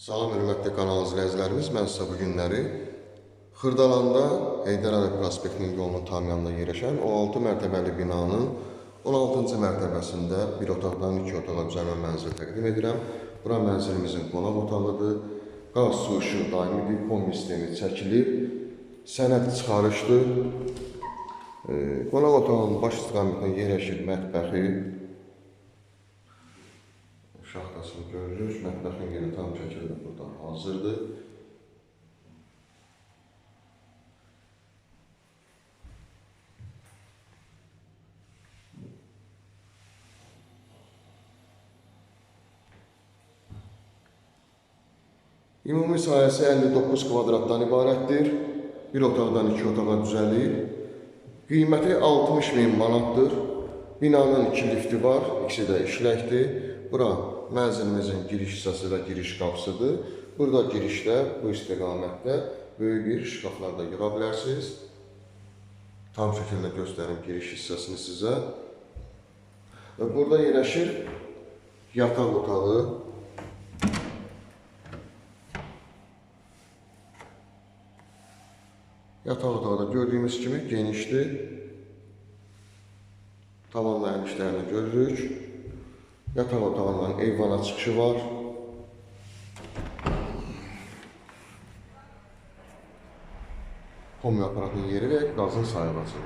Salam hörmətli kanal izləyicilərimiz, mən sizə bu günləri Xırdalanda Heydər Əliyev prospektinin yolunun tam yanında yerləşən o 6 mərtəbəli binanın 16-cı mərtəbəsində bir otaqdan iki otağa düzəlmə mənzili təqdim edirəm. Bura mənzilimizin qonaq otağıdır. Qaz, su, işıq daimidir, kombi sistemi çəkilir. Sənəd çıxarışdır. Qonaq otağının baş istiqamətində yerləşir mətbəxi, şaxtasını görürük. Mətbəxin yeri tam şəkildə burada hazırdır. Ümumi sahəsi 59 kvadratdan ibarətdir. Bir otaqdan iki otağa düzəlir. Qiyməti 60 min manatdır. Binanın iki lifti var, ikisi də işləkdir. Bura mənzilimizin giriş hissəsi və giriş qapısıdır. Burada girişdə, bu istiqamətdə böyük bir şkaflar da yığa bilərsiniz. Tam şəkildə göstərim giriş hissəsini sizə. Burada yerləşir yataq otağı. Yataq otağı da gördüyümüz kimi genişdir. Tavanlayan işlərini görürük. Yataq otağından eyvana çıxışı var. Kombi aparatının yeri və qazın sayılması.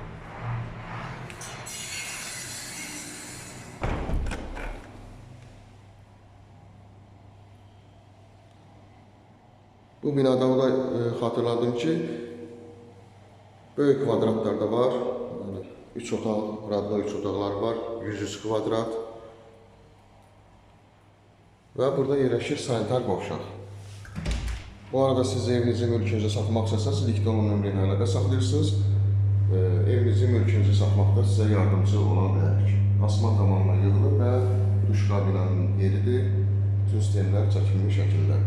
Bu binada da e, xatırladım ki, böyük kvadratlarda var. Yəni 3 otaq, burada 3 otaqlar var, 103 kvadrat. Və burada yerləşir sanitar qovşaq. Bu arada siz evinizi, mülkünüzü satmaq istəsəniz, Likdonun nömrə ilə əlaqə saxlayırsınız. E, evinizi, mülkünüzü satmaqda sizə yardımcı ola bilərik. Asma tamamla yığılır və duş kabinanın yeridir. Bütün sistemlər çəkilmiş şəkildə.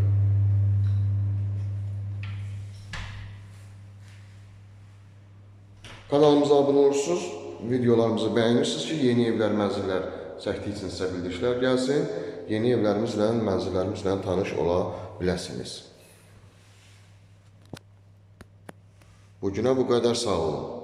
Kanalımıza abunə olursunuz, videolarımızı bəyənirsiniz ki, yeni evlər, mənzillər çəkdiyi üçün sizə bildirişlər gəlsin. Yeni evlərimizlə, mənzillərimizlə tanış ola biləsiniz. Bu günə bu qədər sağ olun.